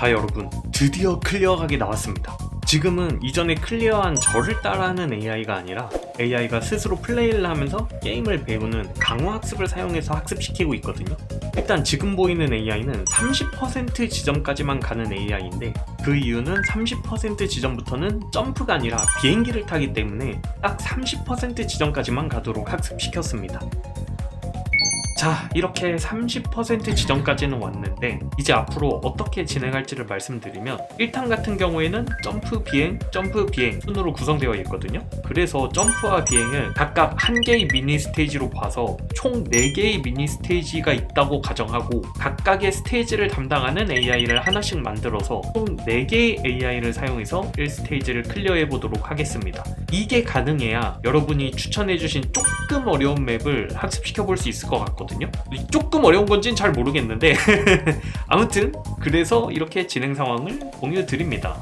자 여러분. 드디어 클리어각이 나왔습니다. 지금은 이전에 클리어한 저를 따라하는 AI가 아니라 AI가 스스로 플레이를 하면서 게임을 배우는 강화학습을 사용해서 학습시키고 있거든요. 일단 지금 보이는 AI는 30% 지점까지만 가는 AI인데 그 이유는 30% 지점부터는 점프가 아니라 비행기를 타기 때문에 딱 30% 지점까지만 가도록 학습시켰습니다 자, 이렇게 30% 지점까지는 왔는데 이제 앞으로 어떻게 진행할지를 말씀드리면 1탄 같은 경우에는 점프, 비행, 점프, 비행 순으로 구성되어 있거든요. 그래서 점프와 비행을 각각 한 개의 미니 스테이지로 봐서 총 4개의 미니 스테이지가 있다고 가정하고 각각의 스테이지를 담당하는 AI를 하나씩 만들어서 총 4개의 AI를 사용해서 1스테이지를 클리어해 보도록 하겠습니다. 이게 가능해야 여러분이 추천해주신 조금 어려운 맵을 학습시켜 볼 수 있을 것 같거든요. 이 조금 어려운 건지는 잘 모르겠는데 아무튼 그래서 이렇게 진행 상황을 공유 드립니다.